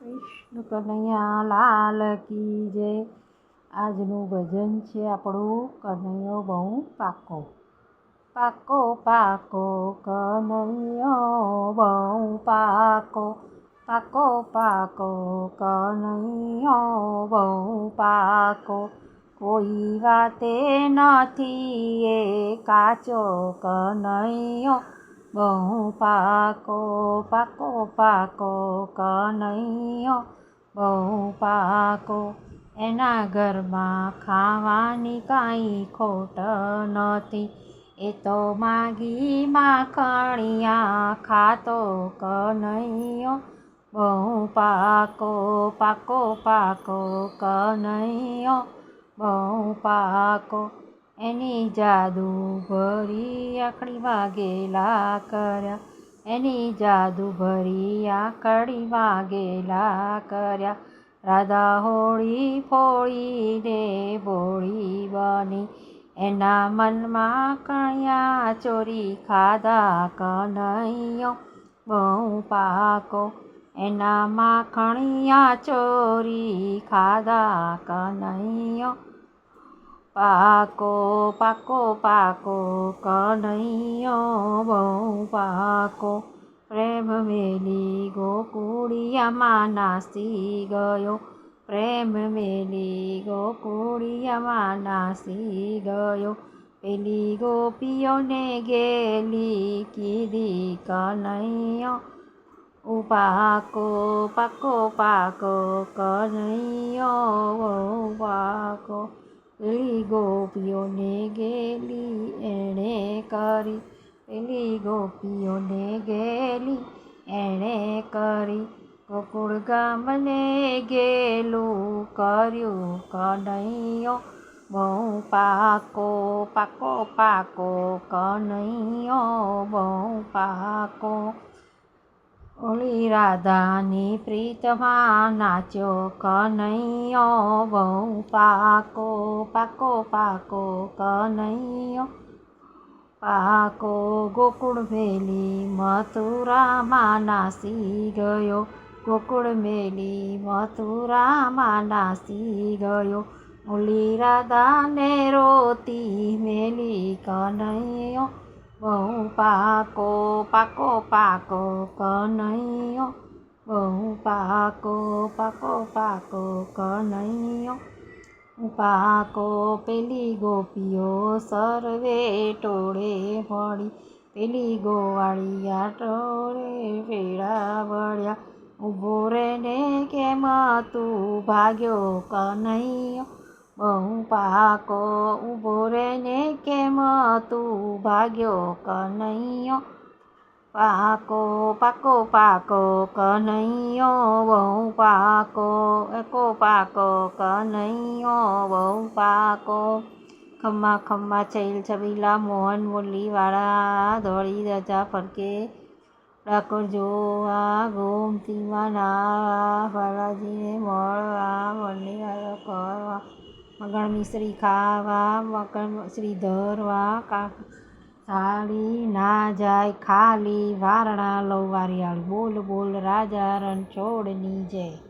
કૃષ્ણ કનૈયા લાલ કી જય. આજનું ભજન છે આપણું કનૈયો બહુ પાકો. પાકો પાકો, કનૈયો બહુ પાકો. પાકો પાકો, કનૈયો બહુ પાકો. કોઈ વાતે નથી એ કાચો કનૈયો. બહુ પાકો પાકો પાકો કનૈયો બહુ પાકો એના ઘરમાં ખાવાની કાંઈ ખોટ નથી। એ તો માગી માખણિયા ખાતો કનૈયો। બહુ પાકો પાકો પાકો કનૈયો। બહુ પાકો એની જાદુ ભરી આખડી વાગેલા કર્યા. એની જાદુ ભરી આકડી વાગેલા કર્યા. રાધા હોળી ફોળી ફોળીને બોળી બની. એના મનમાં કણિયા ચોરી ખાધા કનૈયો બહુ પાકો. એના માખણિયા ચોરી ખાધા કનૈયો પાકો પાકો પાકો, કનૈયો બહુ પાકો. પ્રેમ મેલી ગોકુળિયામાં નાસી ગયો. પ્રેમ મેલી ગોકુળિયામાં નાસી ગયો. પેલી ગોપીઓને ગેલી કીધી કનૈયો. ઉપાકો પાકો પાકો કનૈયો પાકો. પેલી ગોપીઓને ગેલી, એણે કરી. પેલી ગોપીઓને ગેલી, એણે કરી. ગોકુળ ગામને ગેલું, કર્યું કનૈયો. બહુ પાકો પાકો પાકો કનૈયો. બહુ પાકો ઓલી રાધાની પ્રીતમાં નાચ્યો, કનૈયો બહુ પાકો પાકો પાકો, કનૈયો, પાકો, ગોકુળ મેલી મથુરામાં નાસી ગયો, ગોકુળ મેલી મથુરામાં નાસી ગયો ઓલી રાધાને રોતી મેલી કનૈયો બહુ પાકો પાકો પાકો કનૈયો. બહુ પાકો પાકો પાકો કનૈયો. પાકો પેલી ગોપીઓ સર્વે ટોળે મળી પેલી ગોવાળિયા ટોળે વેળા વળ્યા. ઊભો રે ને કેમ તું ભાગ્યો કનૈયો? બહુ પાકો ઊભો ને કેમ તું ભાગ્યો કનૈયો? પાકો પાકો પાકો કનૈયો બહુ પાકો એકો પાકો કનૈયો બહુ પાકો ખમ્મા ખમ્મા, છૈલ, છબીલા, મોહન, મુરલીવાળા, ધોળી રજા ફરકે ડાકોર જોવા ગોમતીમાં ના બાલાજીને મળવા, મુરલીવાળા કરવા મગણ મિશ્રી ખાવા, મગણ મિશ્રી ધરવા કા થાળી ના જાય, ખાલી વારણા લઉં વારિયાળી. બોલ બોલ રાજા રણછોડની જય.